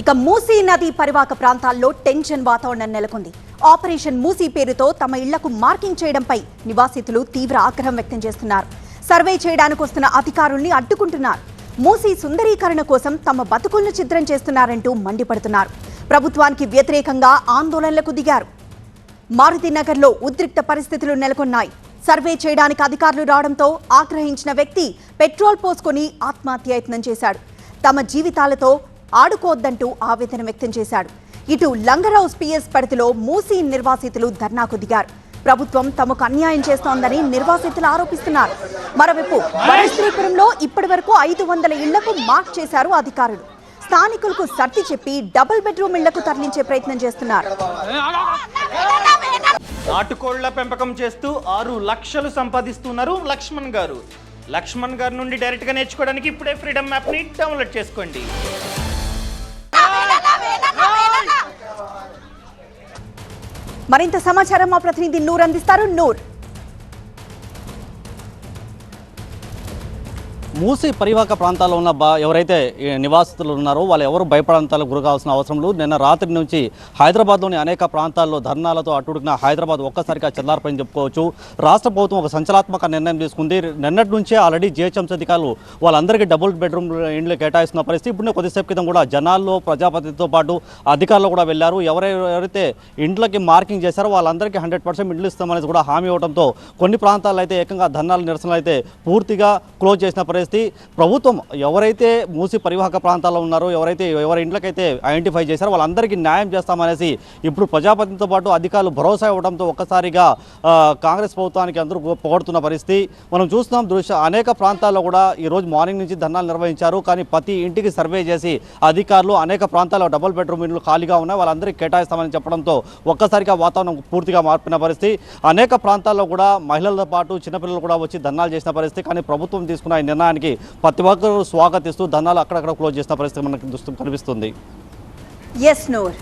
ఇక మూసీ నది పరివాహక ప్రాంతాల్లో టెన్షన్ వాతావరణం నెలకొంది. ఆపరేషన్ మూసీ పేరుతో తమ ఇళ్ళకు మార్కింగ్ చేయడంపై నివాసితులు తీవ్ర ఆగ్రహం వ్యక్తం చేస్తున్నారు. సర్వే చేయడానికి వస్తున్న అధికారుల్ని అడ్డుకుంటున్నారు. మూసీ సుందరీకరణ కోసం తమ బతుకులను చిత్రం చేస్తున్నారంటూ మండిపడుతున్నారు. ప్రభుత్వానికి వ్యతిరేకంగా ఆందోళనలకు దిగారు. మారుతినగర్లో ఉద్రిక్త పరిస్థితులు నెలకొన్నాయి. సర్వే చేయడానికి అధికారులు రావడంతో ఆగ్రహించిన వ్యక్తి పెట్రోల్ పోసుకొని ఆత్మహత్యయత్నం చేశాడు. తమ జీవితాలతో ఆడుకోవద్దంటూ ఆవేదన వ్యక్తం చేశాడు. ఇటు లంగరౌస్ పిఎస్ పరిధిలో మూసీ నిర్వాసితులు ధర్నాకు దిగారు. ప్రభుత్వం తమకు అన్యాయం చేస్తోందని నిర్వాసితులు ఆరోపిస్తున్నారు. మరోవైపు వరశ్రీపురంలో ఇప్పటి వరకు ఐదు వందల ఇళ్ళకు మార్క్ చేశారు అధికారులు. స్థానికులకు సర్ది చెప్పి డబుల్ బెడ్రూమ్ ఇళ్ళకు తరలించే ప్రయత్నం చేస్తున్నారు. నాటుకోళ్ళ పెంపకం చేస్తూ ఆరు లక్షలు సంపాదిస్తున్నారు లక్ష్మణ్ గారు. లక్ష్మణ్ గారి నుండి డైరెక్ట్గా నేర్చుకోవడానికి ఇప్పుడే ఫ్రీడమ్ యాప్ని డౌన్లోడ్ చేసుకోండి. మరింత సమాచారం మా ప్రతినిధి నూర్ అందిస్తారు. నూర్. మూసి పరివాహక ప్రాంతాల్లో ఉన్న బా ఎవరైతే నివాసితులు ఉన్నారో వాళ్ళు ఎవరు భయపడంతాలకు గురి కావాల్సిన అవసరం లేదు నిన్న రాత్రి నుంచి హైదరాబాద్లోని అనేక ప్రాంతాల్లో ధర్నాలతో అట్టుడికిన హైదరాబాద్ ఒక్కసారిగా చెల్లారిపోయింది చెప్పుకోవచ్చు. రాష్ట్ర ప్రభుత్వం ఒక సంచలనాత్మక నిర్ణయం తీసుకుంది. నిన్నటి నుంచే ఆల్రెడీ జిహెచ్ఎంసీ అధికారులు వాళ్ళందరికీ డబుల్ బెడ్రూమ్ ఇండ్లు కేటాయిస్తున్న పరిస్థితి. ఇప్పుడు కొద్దిసేపు క్రితం కూడా జనాల్లో ప్రజాపతితో పాటు అధికారులు కూడా వెళ్ళారు. ఎవరెవరైతే ఇండ్లకి మార్కింగ్ చేశారో వాళ్ళందరికీ హండ్రెడ్ పర్సెంట్ ఇండ్లు ఇస్తామనేది కూడా హామీ ఇవ్వడంతో కొన్ని ప్రాంతాల్లో అయితే ఏకంగా ధర్నాలు నిరసనలు అయితే పూర్తిగా క్లోజ్ చేసిన పరిస్థితి ప్రతి ప్రభుత్వం ఎవరైతే మూసి పరివాహక ప్రాంతాల్లో ఉన్నారో ఎవరైతే ఎవరి ఇంట్లోకైతే ఐడెంటిఫై చేశారో వాళ్ళందరికీ న్యాయం చేస్తామనేసి ఇప్పుడు ప్రజాపతితో పాటు అధికారులు భరోసా ఇవ్వడంతో ఒక్కసారిగా కాంగ్రెస్ ప్రభుత్వానికి అందరూ పొగడుతున్న పరిస్థితి. మనం చూస్తున్నాం దృశ్య అనేక ప్రాంతాల్లో కూడా ఈరోజు మార్నింగ్ నుంచి ధర్నాలు నిర్వహించారు. కానీ ప్రతి ఇంటికి సర్వే చేసి అధికారులు అనేక ప్రాంతాల్లో డబుల్ బెడ్రూమ్ ఇండ్లు ఖాళీగా ఉన్నాయి. వాళ్ళందరికీ కేటాయిస్తామని చెప్పడంతో ఒక్కసారిగా వాతావరణం పూర్తిగా మార్పిన పరిస్థితి. అనేక ప్రాంతాల్లో కూడా మహిళలతో పాటు చిన్నపిల్లలు కూడా వచ్చి ధర్నాలు చేసిన పరిస్థితి. కానీ ప్రభుత్వం తీసుకున్న ఈ నిర్ణయానికి ప్రతి ఒక్కరూ స్వాగతిస్తూ ధనాలు అక్కడక్కడ క్లోజ్ చేసిన పరిస్థితి మనకు దుస్తు కనిపిస్తుంది. ఎస్ నూర్